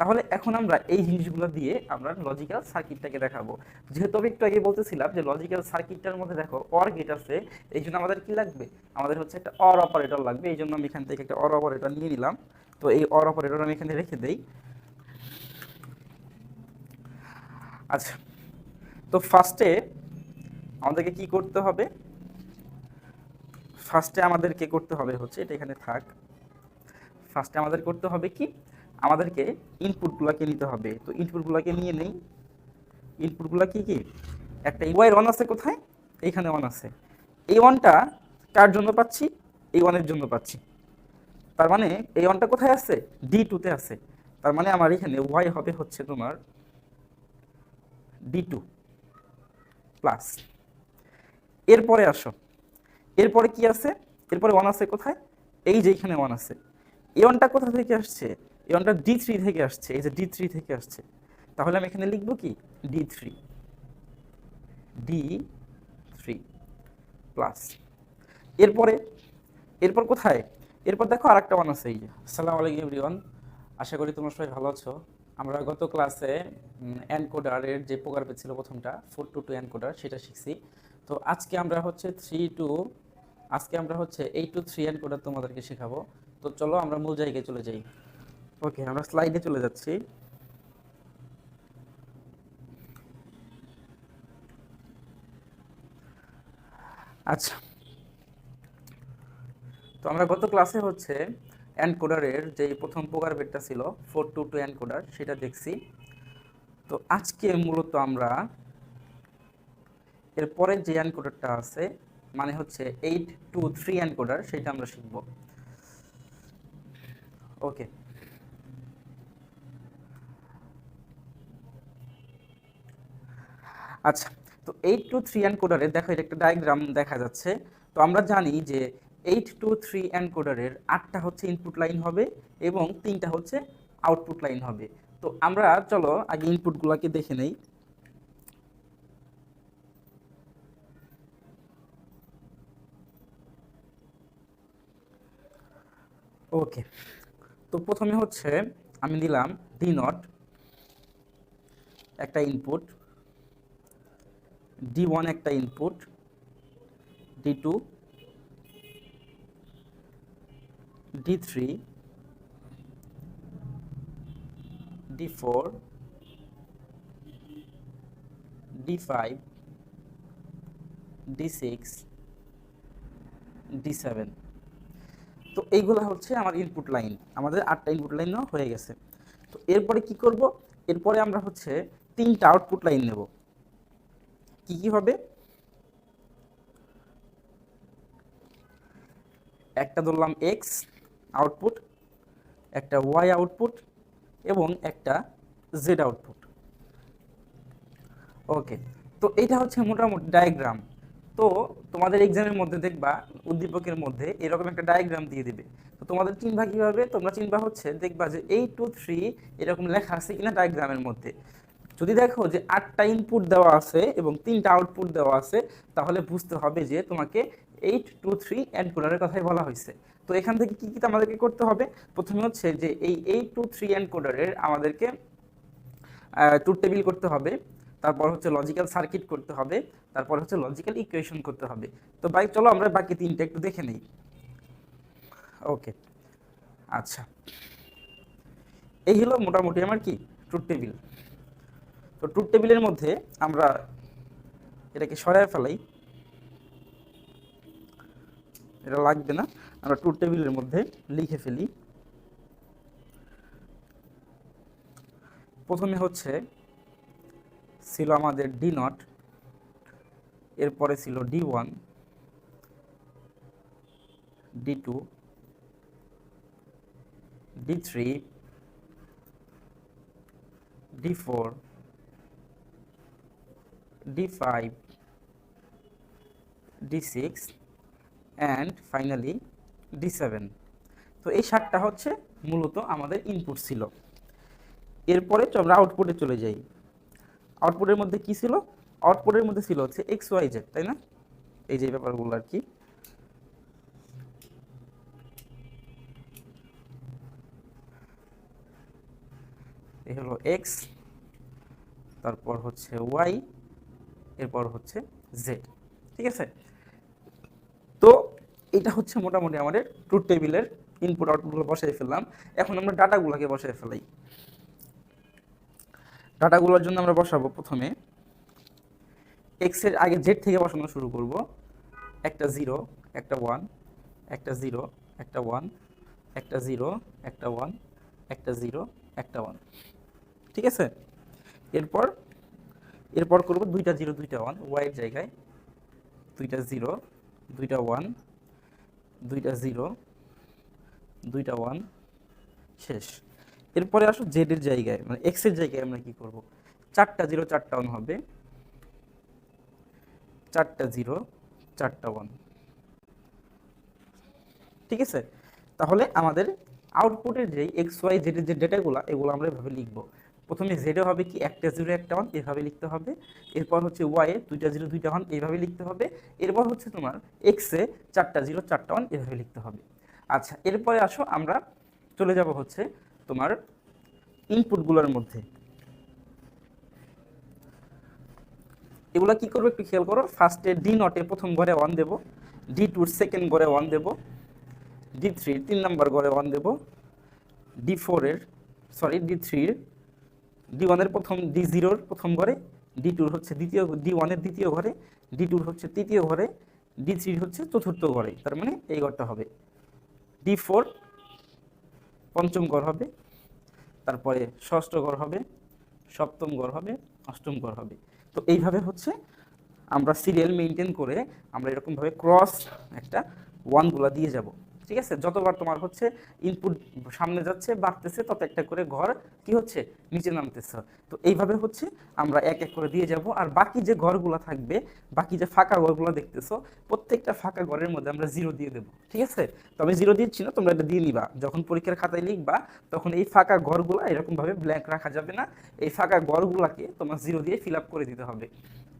তাহলে এখন আমরা এই জিনিসগুলো দিয়ে আমরা লজিক্যাল সার্কিটটাকে দেখাবো। যেহেতু আমি একটু আগে বলতেছিলাম যে লজিক্যাল সার্কিটটার মধ্যে দেখো অর গেট আছে, এই জন্য আমাদের কি লাগবে? আমাদের হচ্ছে একটা অর অপারেটর লাগবে, এই জন্য আমি এখান থেকে একটা অর অপারেটর নিয়ে নিলাম। তো এই অর অপারেটর আমি এখানে রেখে দেই। আচ্ছা তো ফার্স্টে আমাদেরকে কি করতে হবে? ফার্স্টে আমাদেরকে করতে হবে হচ্ছে, এটা এখানে থাক। ফার্স্টে আমাদের করতে হবে কি? আমাদেরকে ইনপুটগুলোকে নিতে হবে। তো ইনপুটগুলোকে নিয়ে নেই। ইনপুটগুলো কি কি? একটা ওয়াই ওয়ান আছে কোথায়? এইখানে ওয়ান আছে। এই ওয়ানটা কার জন্য পাচ্ছি? এই ওয়ানের জন্য পাচ্ছি। তার মানে এই ওয়ানটা কোথায় আছে? ডি টুতে আছে। তার মানে আমার এখানে ওয়াই হবে হচ্ছে তোমার ডি টু প্লাস এরপরে আসো। এরপরে কি আছে? এরপরে ওয়ান আছে কোথায়? এই যে এখানে ওয়ান আছে। এই ওয়ানটা কোথা থেকে আসছে? এই ওয়ানটা ডি থ্রি থেকে আসছে, এই যে ডি থ্রি থেকে আসছে। তাহলে আমি এখানে লিখব কি? D three D three plus এরপরে, এরপর কোথায়? এরপর দেখো আরেকটা ওয়ান আছে, এই যে। আসসালামু আলাইকুম এভরিওয়ান আশা করি তোমরা সবাই ভালো আছো। আমরা গত ক্লাসে অ্যানকোডারের যে প্রকার ছিল প্রথমটা ফোর টু টু অ্যানকোডার সেটা শিখছি। তো আজকে আমরা হচ্ছে থ্রি টু আজকে আমরা হচ্ছে এইট টু থ্রি অ্যানকোডার তোমাদেরকে শেখাবো। তো চলো আমরা মূল জায়গায় চলে যাই। ওকে, আমরা স্লাইডে চলে যাচ্ছি। আচ্ছা। তো আমরা গত ক্লাসে হচ্ছে অ্যানকোডারের যে প্রথম প্রকার বেটটা ছিল, ফোর টু টু অ্যানকোডার সেটা দেখছি। তো আজকে মূলত আমরা এরপরে যে অ্যানকোডারটা আছে মানে হচ্ছে এইট টু থ্রি অ্যানকোডার সেটা আমরা শিখব। ওকে। আচ্ছা তো এইট টু থ্রি অ্যানকোডারে দেখো এটা একটা ডায়াগ্রাম দেখা যাচ্ছে। তো আমরা জানি যে এইট টু থ্রি অ্যানকোডারের আটটা হচ্ছে ইনপুট লাইন হবে এবং তিনটা হচ্ছে আউটপুট লাইন হবে। তো আমরা চলো আগে ইনপুটগুলোকে দেখে নেই। ওকে তো প্রথমে হচ্ছে আমি দিলাম ডি নট একটা ইনপুট ডি ওয়ান একটা input D two D three D four D five D six D seven তো এইগুলো হচ্ছে আমার ইনপুট লাইন আমাদের আটটা ইনপুট লাইনও হয়ে গেছে। তো এরপরে কি করব? এরপরে আমরা হচ্ছে তিনটা আউটপুট লাইন নেব। কি কি হবে? একটা ধরলাম এক্স আউটপুট একটা ওয়াই আউটপুট এবং একটা জেড আউটপুট ওকে তো এটা হচ্ছে মোটামুটি ডায়াগ্রাম তো তোমাদের এক্সামের মধ্যে দেখবা, উদ্দীপকের মধ্যে এরকম একটা ডায়াগ্রাম দিয়ে দিবে। তো তোমাদের চিনবা কীভাবে? তোমরা চিনবা হচ্ছে, দেখবা যে এই টু থ্রি এরকম লেখা আছে কিনা ডায়াগ্রামের মধ্যে। যদি দেখো যে আটটা ইনপুট দেওয়া আছে এবং তিনটা আউটপুট দেওয়া আছে, তাহলে বুঝতে হবে যে তোমাকে এইট টু থ্রি এনকোডারের কথাই বলা হয়েছে। তো এখান থেকে কি কি আমাদেরকে করতে হবে? প্রথমে হচ্ছে যে এই এইট টু থ্রি এনকোডারের আমাদেরকে ট্রুথ টেবিল করতে হবে। তারপর হচ্ছে লজিক্যাল সার্কিট করতে হবে। তারপর হচ্ছে লজিক্যাল ইকুয়েশন করতে হবে। তো বাইক চলো আমরা বাকি তিনটা একটু দেখে নেই। ওকে আচ্ছা। এই হলো মোটামুটি আমার কি ট্রুথ টেবিল তো ট্রুথ টেবিলের মধ্যে আমরা এটাকে সরায় ফেলাই। এটা লাগবে না। আমরা ট্রুথ টেবিলের মধ্যে লিখে ফেলি। প্রথমে হচ্ছে ছিল আমাদের ডি নট এরপরে ছিল D one D two D three D four D five D six and finally D seven তো এই সাতটা হচ্ছে মূলত আমাদের ইনপুট ছিল। এরপরে আমরা আউটপুটে চলে যাই। আউটপুটের মধ্যে কি ছিল? আউটপুটের মধ্যে ছিল হচ্ছে এক্স ওয়াই জেড তাই না? এই যে ব্যাপারগুলো আর কি। এ হলো এক্স তারপর হচ্ছে ওয়াই এরপর হচ্ছে জেড ঠিক আছে? তো এটা হচ্ছে মোটামুটি আমাদের ট্রুথ টেবিলের ইনপুট আউটপুটগুলো বসাই ফেললাম। এখন আমরা ডাটাগুলোকে বসাই ফেলাই। ডাটাগুলোর জন্য আমরা বসাবো প্রথমে এক্সের আগে জেড থেকে বসানো শুরু করব। একটা জিরো একটা ওয়ান একটা জিরো একটা ওয়ান একটা জিরো একটা ওয়ান একটা জিরো একটা ওয়ান ঠিক আছে? এরপর এরপর করব দুইটা জিরো, দুইটা ওয়ান ওয়াইয়ের জায়গায়। দুইটা জিরো, দুইটা ওয়ান দুইটা জিরো, দুইটা ওয়ান শেষ। এরপরে আসো জেডের জায়গায় মানে এক্সের জায়গায় আমরা কি করব? চারটা জিরো, চারটা ওয়ান হবে। চারটা জিরো, চারটা ওয়ান ঠিক আছে? তাহলে আমাদের আউটপুটের যে এক্স ওয়াই জেডের যে ডেটাগুলো এগুলো আমরা এভাবে লিখব। প্রথমে জেডে হবে কি একটা জিরো একটা ওয়ান এভাবে লিখতে হবে। এরপর হচ্ছে ওয়াই এ দুইটা জিরো দুইটা ওয়ান এইভাবে লিখতে হবে। এরপর হচ্ছে তোমার এক্সে চারটা জিরো চারটা ওয়ান এভাবে লিখতে হবে। আচ্ছা এরপরে আসো আমরা চলে যাব হচ্ছে তোমার ইনপুটগুলোর মধ্যে। এগুলো কি করবে একটু খেয়াল করো? ফার্স্টে ডি নটে প্রথম ঘরে ওয়ান দেবো ডি টুর সেকেন্ড ঘরে ওয়ান দেবো ডি থ্রির তিন নম্বর ঘরে ওয়ান দেবো ডি ফোরের সরি ডি থ্রির ডি ওয়ানের প্রথম ডি জিরোর প্রথম ঘরে ডি টুর হচ্ছে দ্বিতীয় ডি ওয়ানের দ্বিতীয় ঘরে ডি টুর হচ্ছে তৃতীয় ঘরে ডি থ্রির হচ্ছে চতুর্থ ঘরে। তার মানে এই ঘরটা হবে। ডি ফোর পঞ্চম ঘর হবে, তারপরে ষষ্ঠ ঘর হবে, সপ্তম ঘর হবে, অষ্টম ঘর হবে। তো এইভাবে হচ্ছে আমরা সিরিয়াল মেনটেন করে আমরা এরকমভাবে ক্রস একটা ওয়ানগুলো দিয়ে যাব। ঠিক আছে? যতবার তোমার হচ্ছে ইনপুট সামনে যাচ্ছে, বাড়তেছে, তত একটা করে ঘর কি হচ্ছে? নিচে নামতেছে। তো এইভাবে হচ্ছে আমরা এক এক করে দিয়ে যাব। আর বাকি যে ঘরগুলো থাকবে, বাকি যে ফাঁকা ঘরগুলো দেখতেছো, প্রত্যেকটা ফাঁকা ঘরের মধ্যে আমরা জিরো দিয়ে দেবো। ঠিক আছে? তো আমি জিরো দিচ্ছি না, তোমরা এটা দিয়ে নিবা। যখন পরীক্ষার খাতায় লিখবা, তখন এই ফাঁকা ঘরগুলো এরকমভাবে ব্ল্যাঙ্ক রাখা যাবে না। এই ফাঁকা ঘরগুলোকে তোমার জিরো দিয়ে ফিল করে দিতে হবে।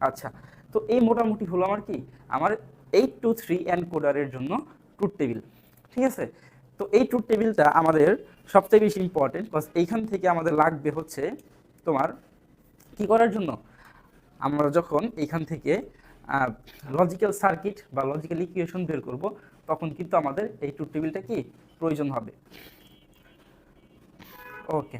আচ্ছা তো এই মোটামুটি হলো আমার কি? আমার এইট টু থ্রি কোডারের জন্য ট্রুথ টেবিল ঠিক আছে? তো এই ট্রুথ টেবিলটা আমাদের সবচেয়ে বেশি ইম্পর্টেন্ট বিকজ এইখান থেকে আমাদের লাগবে হচ্ছে তোমার কি করার জন্য? আমরা যখন এইখান থেকে লজিক্যাল সার্কিট বা লজিক্যাল ইকুয়েশন বের করব, তখন কিন্তু আমাদের এই ট্রুথ টেবিলটা কি? প্রয়োজন হবে। ওকে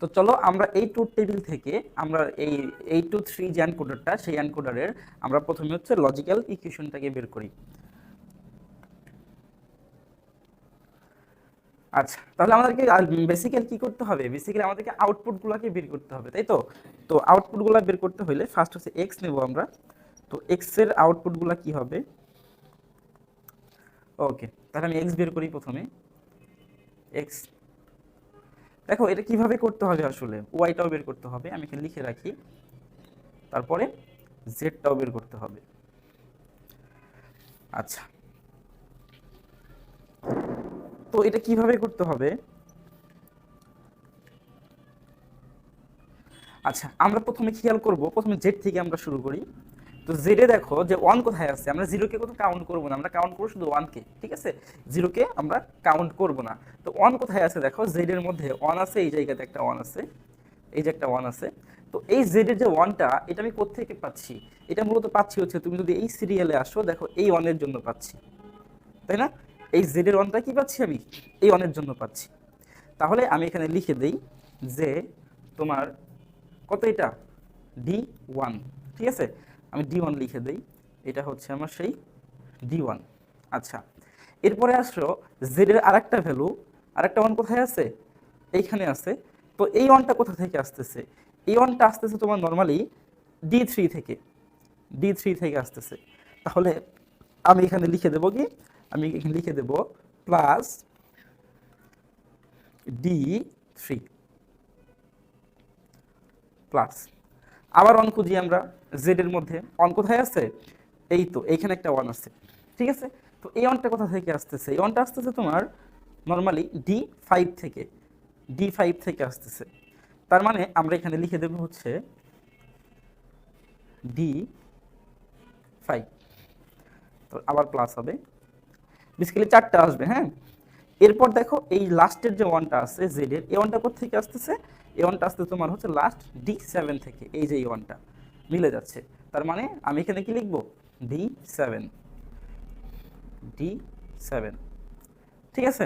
তো চলো আমরা এই ট্রুথ টেবিল থেকে আমরা এই এইট টু থ্রি যে অ্যানকোডারটা সেই অ্যানকোডারের আমরা প্রথমে হচ্ছে লজিক্যাল ইকুয়েশনটাকে বের করি। আচ্ছা তাহলে আমাদেরকে বেসিক্যালি কি করতে হবে? বেসিক্যালি আমাদেরকে আউটপুটগুলোকে বের করতে হবে, তাই তো? তো আউটপুটগুলো বের করতে হলে ফার্স্ট হচ্ছে এক্স নেব আমরা। তো এক্সের আউটপুটগুলো কি হবে? ওকে তাহলে আমি এক্স বের করি প্রথমে। এক্স দেখো এটা কীভাবে করতে হবে আসলে? ওয়াইটাও বের করতে হবে, আমি এখানে লিখে রাখি। তারপরে জেডটাও বের করতে হবে। আচ্ছা তো এটা কীভাবে করতে হবে? আচ্ছা আমরা প্রথমে খেয়াল করব? প্রথমে জেড থেকে আমরা শুরু করি। তো জেডে দেখো যে ওয়ান কোথায় আছে? আমরা জিরোকে কোথাও কাউন্ট করব না, আমরা কাউন্ট করব শুধু ওয়ানকে ঠিক আছে? জিরোকে আমরা কাউন্ট করব না। তো ওয়ান কোথায় আছে দেখো? জেডের মধ্যে ওয়ান আছে, এই জায়গাতে একটা ওয়ান আছে, এই যে একটা ওয়ান আছে। তো এই জেডের যে ওয়ানটা এটা আমি কোথেকে পাচ্ছি? এটা মূলত পাচ্ছি হচ্ছে, তুমি যদি এই সিরিয়ালে আসো, দেখো এই ওয়ানের জন্য পাচ্ছি। তাই না? এই জেডের ওয়ানটা কি পাচ্ছি আমি? এই ওয়ানের জন্য পাচ্ছি। তাহলে আমি এখানে লিখে দেই যে তোমার কত এটা? ডি ওয়ান ঠিক আছে? আমি ডি ওয়ান লিখে দেই। এটা হচ্ছে আমার সেই ডি ওয়ান আচ্ছা এরপরে আসলো জেডের আরেকটা ভ্যালু আরেকটা ওয়ান কোথায় আছে? এইখানে আছে। তো এই ওয়ানটা কোথা থেকে আসতেছে? এই ওয়ানটা আসতেছে তোমার নর্মালি ডি থ্রি থেকে। ডি থ্রি থেকে আসতেছে। তাহলে আমি এখানে লিখে দেবো কি? আমি এখানে লিখে দেব প্লাস ডি থ্রি প্লাস আবার অন খুঁজি আমরা জেড এর মধ্যে। অন কোথায় আছে? এই তো এইখানে একটা ওয়ান আছে। ঠিক আছে? তো এই ওয়ানটা কোথা থেকে আসতেছে? এই ওয়ানটা আসতেছে তোমার নর্মালি ডি ফাইভ থেকে। ডি ফাইভ থেকে আসতেছে। তার মানে আমরা এখানে লিখে দেব হচ্ছে ডি ফাইভ তো আবার প্লাস হবে। বেসিক্যালি চারটা আসবে হ্যাঁ? এরপর দেখো এই লাস্টের যে ওয়ানটা আছে জেড এর, এই ওয়ানটা থেকে আসতেছে? এ ওয়ানটা আসতে তোমার হচ্ছে লাস্ট ডি সেভেন থেকে, এই যে এই ওয়ানটা মিলে যাচ্ছে। তার মানে আমি এখানে কি লিখব? ডি সেভেন ডি সেভেন ঠিক আছে?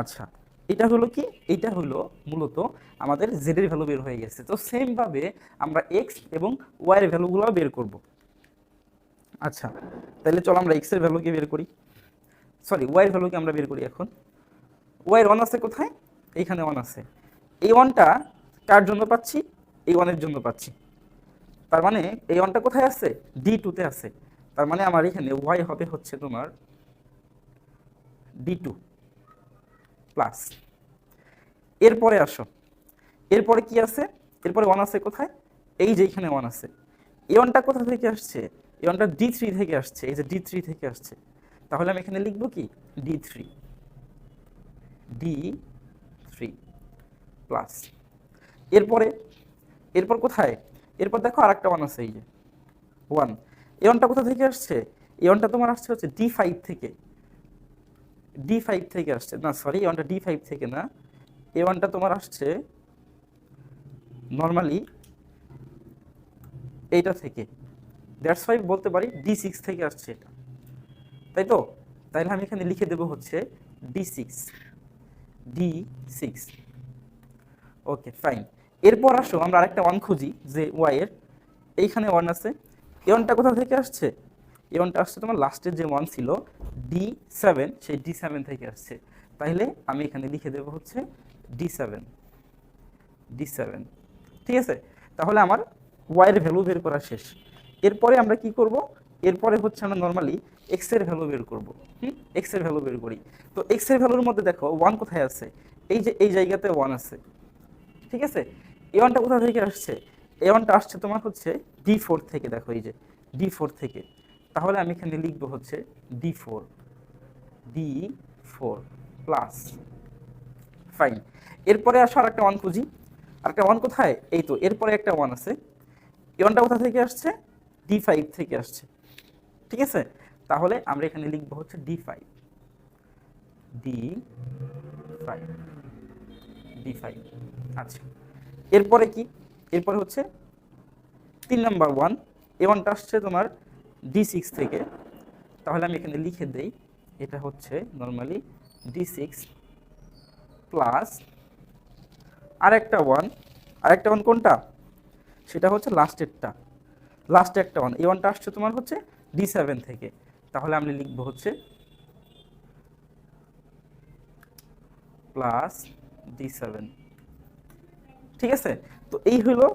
আচ্ছা এটা হলো কি? এটা হলো মূলত আমাদের জেড এর ভ্যালু বের হয়ে গেছে। তো সেম ভাবে আমরা এক্স এবং ওয়াই এর ভ্যালুগুলো বের করব। আচ্ছা তাহলে চলো আমরা এক্সের ভ্যালুকে বের করি। সরি ওয়াই এর ভ্যালুকে আমরা বের করি এখন। ওয়াই এর ওয়ান আছে কোথায়? এইখানে ওয়ান আছে। এই ওয়ানটা কার জন্য পাচ্ছি? এই ওয়ানের জন্য পাচ্ছি। তার মানে এই ওয়ানটা কোথায় আছে? ডি টুতে আছে। তার মানে আমার এখানে ওয়াই হবে হচ্ছে তোমার ডি টু প্লাস এরপরে আসো। এরপরে কি আছে? এরপরে ওয়ান আছে কোথায়? এই যে এখানে ওয়ান আছে। এই ওয়ানটা কোথা থেকে আসছে? এই ওয়ানটা ডি থ্রি থেকে আসছে। এই যে ডি থ্রি থেকে আসছে। তাহলে আমি এখানে লিখব কি? D three D three plus এরপরে, এরপর কোথায়? এরপর দেখো আর একটা ওয়ান আছে, এই যে ওয়ান এই ওয়ানটা কোথা থেকে আসছে? এই ওয়ানটা তোমার আসছে হচ্ছে ডি ফাইভ থেকে। ডি ফাইভ থেকে আসছে। না সরি এই ওয়ানটা ডি ফাইভ থেকে না। এ ওয়ানটা তোমার আসছে নর্মালি এইটা থেকে। দ্যাটস ফাইভ বলতে পারি ডি সিক্স থেকে আসছে এটা। তাই তো? তাইলে আমি এখানে লিখে দেবো হচ্ছে D six D six okay, fine. এরপর আসো, আমরা আরেকটা ওয়ান খুঁজি, যে ওয়াই এর। এইখানে ওয়ান আছে। এই ওয়ানটা কোথা থেকে আসছে? এই ওয়ানটা আসছে তোমার লাস্টের যে ওয়ান ছিল ডি সেভেন সেই ডি সেভেন থেকে আসছে। তাহলে আমি এখানে লিখে দেবো হচ্ছে ডি সেভেন ডি সেভেন ঠিক আছে? তাহলে আমার ওয়াইয়ের ভ্যালু বের করা শেষ। এরপরে আমরা কি করব? এরপরে হচ্ছে আমরা নর্মালি এক্সের ভ্যালু বের করব, হুম? এক্সের ভ্যালু বের করি। তো এক্সের ভ্যালুর মধ্যে দেখো ওয়ান কোথায় আছে? এই যে, এই জায়গাতে ওয়ান আছে। ঠিক আছে? এ ওয়ানটা কোথা থেকে আসছে? এ ওয়ানটা আসছে তোমার হচ্ছে ডি ফোর থেকে, দেখো এই যে ডি ফোর থেকে। তাহলে আমি এখানে লিখব হচ্ছে D four D four plus fine এরপরে আসো আর একটা ওয়ান খুঁজি। আর একটা ওয়ান কোথায়? এই তো, এরপরে একটা ওয়ান আছে। এ ওয়ানটা কোথা থেকে আসছে? ডি ফাইভ থেকে আসছে। ঠিক আছে? তাহলে আমরা এখানে লিখব হচ্ছে D five D five D five আচ্ছা। এরপরে কি? এরপরে হচ্ছে তিন নাম্বার ওয়ান এ ওয়ানটা আসছে তোমার ডি সিক্স থেকে। তাহলে আমি এখানে লিখে দেই, এটা হচ্ছে নর্মালি ডি সিক্স প্লাস আরেকটা ওয়ান আরেকটা ওয়ান কোনটা? সেটা হচ্ছে লাস্টেরটা লাস্টে একটা ওয়ান এই ওয়ানটা আসছে তোমার হচ্ছে ডি সেভেন থেকে। তাহলে আমি লিখব হচ্ছে প্লাস ডি সেভেন ঠিক আছে? তো এই হলো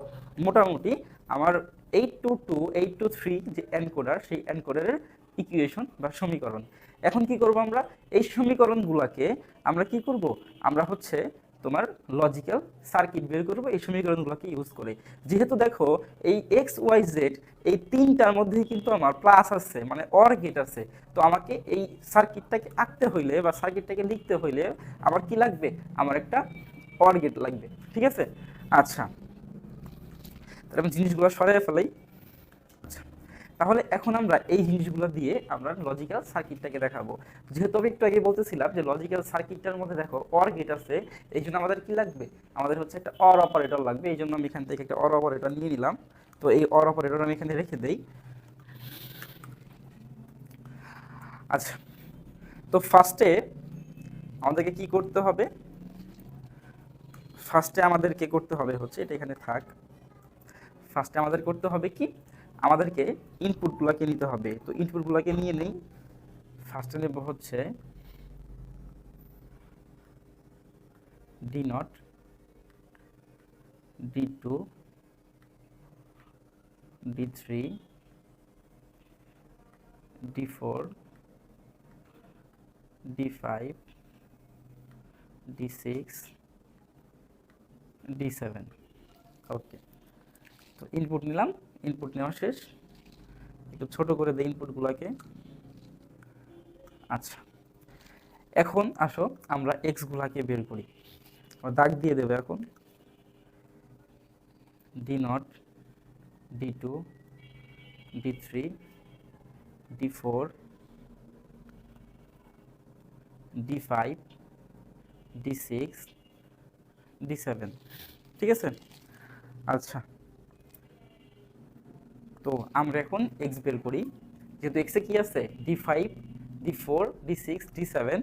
মোটামুটি আমার eight two two eight two three যে এনকোডার সেই এনকোডারের ইকুয়েশন বা সমীকরণ। এখন কি করব আমরা? এই সমীকরণগুলোকে আমরা কি করব? আমরা হচ্ছে তোমার লজিক্যাল সার্কিট বের করব, এই সমীকরণগুলোকে ইউজ করে। যেহেতু দেখো, এই এক্স ওয়াই জেড এই তিনটার মধ্যেই কিন্তু আমার প্লাস আছে মানে অর গেট আছে। তো আমাকে এই সার্কিটটাকে আঁকতে হইলে বা সার্কিটটাকে লিখতে হইলে আমার কি লাগবে? আমার একটা অর গেট লাগবে, ঠিক আছে? আচ্ছা তাহলে আমি জিনিসগুলো সরাই ফেলাই। তাহলে এখন আমরা এই জিনিসগুলো দিয়ে আমরা লজিক্যাল সার্কিটটাকে দেখাবো। যেহেতু আমি একটু আগে বলতেছিলাম যে লজিক্যাল সার্কিটটার মধ্যে দেখো অর গেট আছে, এই জন্য আমাদের কি লাগবে? আমাদের হচ্ছে একটা অর অপারেটর লাগবে, এই জন্য আমি এখান থেকে একটা অর অপারেটর নিয়ে নিলাম। তো এই অর অপারেটর আমি এখানে রেখে দেই। আচ্ছা তো ফার্স্টে আমাদেরকে কি করতে হবে? ফার্স্টে আমাদেরকে করতে হবে হচ্ছে, এটা এখানে থাক। ফার্স্টে আমাদের করতে হবে কি? আমাদেরকে ইনপুটগুলোকে নিতে হবে। তো ইনপুটগুলোকে নিয়ে নেই। ফার্স্টে নেব হচ্ছে D not D two D three D four D five D six D seven okay তো ইনপুট নিলাম ইনপুট নেওয়া শেষ। একটু ছোট করে দেই ইনপুটগুলোকে আচ্ছা এখন আসো আমরা এক্সগুলাকে বের করি। দাগ দিয়ে দেবো এখন। D not D two D three D four D five D six D seven ঠিক আছে? আচ্ছা তো আমরা এখন এক্স বের করি। যেহেতু এক্সে কি আছে? D five D four D six D seven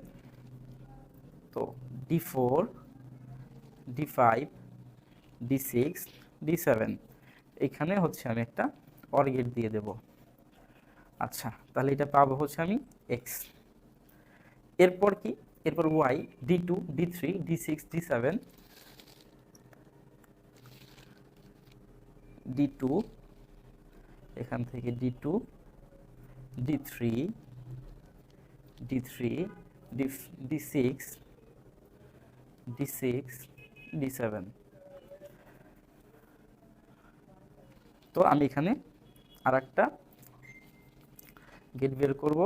তো D four D five D six D seven এখানে হচ্ছে আমি একটা অর্গেট দিয়ে দেব। আচ্ছা তাহলে এটা পাবো হচ্ছে আমি এক্স এরপর কি? এরপর Y D two D three D six D seven D two এখান থেকে D two D three D three D D six D six D seven তো আমি এখানে আর একটা গেট বের করব।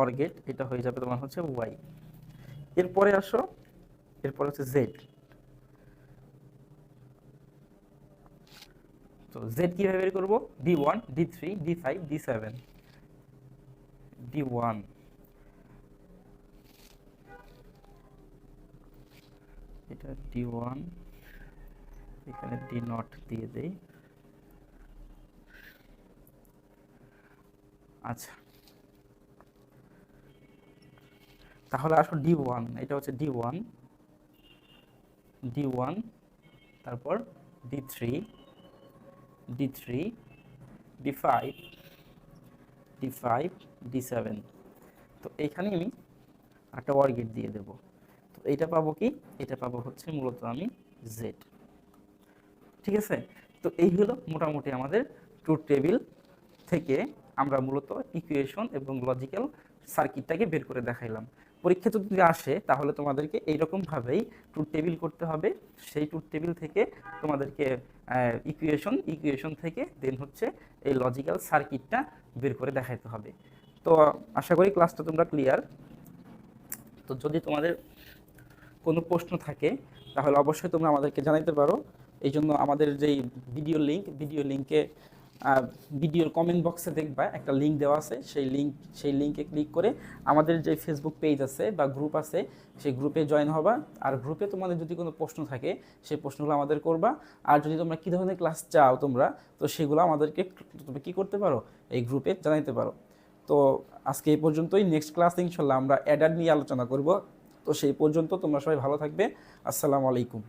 অর গেট এটা হয়ে যাবে তোমার হচ্ছে ওয়াই এরপরে আসো, এরপরে হচ্ছে জেড তো জেড কীভাবে বের করব? D one D three D five D seven D one এটা ডি ওয়ান এখানে ডি নট দিয়ে দেই। আচ্ছা। তাহলে আসো ডি ওয়ান এটা হচ্ছে ডি ওয়ান ডি ওয়ান তারপর D three D three D five D five D seven তো এখানে আমি একটা ওয়ার্গেট দিয়ে দেব। তো এটা পাবো কি? এটা পাবো হচ্ছে মূলত আমি জেড ঠিক আছে? তো এই হলো মোটামুটি আমাদের ট্রুথ টেবিল থেকে আমরা মূলত ইকুয়েশন এবং লজিক্যাল সার্কিটটাকে বের করে দেখাইলাম। পরীক্ষা যদি আসে, তাহলে তোমাদেরকে এইরকমভাবেই ট্রুথ টেবিল করতে হবে। সেই ট্রুথ টেবিল থেকে তোমাদেরকে ইকুয়েশন ইকুয়েশন থেকে দেন হচ্ছে এই লজিক্যাল সার্কিটটা বের করে দেখাইতে হবে। তো আশা করি ক্লাসটা তোমরা ক্লিয়ার তো যদি তোমাদের কোনো প্রশ্ন থাকে, তাহলে অবশ্যই তোমরা আমাদেরকে জানাইতে পারো। এই জন্য আমাদের যেই ভিডিও লিঙ্ক ভিডিও লিঙ্কে ভিডিওর কমেন্ট বক্সে দেখবা একটা লিঙ্ক দেওয়া আছে। সেই লিঙ্ক সেই লিঙ্কে ক্লিক করে আমাদের যে ফেসবুক পেজ আছে বা গ্রুপ আছে, সেই গ্রুপে জয়েন হবা। আর গ্রুপে তোমাদের যদি কোনো প্রশ্ন থাকে, সেই প্রশ্নগুলো আমাদের করবা। আর যদি তোমরা কী ধরনের ক্লাস চাও তোমরা, তো সেগুলো আমাদেরকে তুমি কী করতে পারো? এই গ্রুপে জানাইতে পারো। তো আজকে এই পর্যন্তই। নেক্সট ক্লাস ইনশাল্লাহ আমরা অ্যাডার নিয়ে আলোচনা করব। তো সেই পর্যন্ত তোমরা সবাই ভালো থাকবে। আসসালামু আলাইকুম।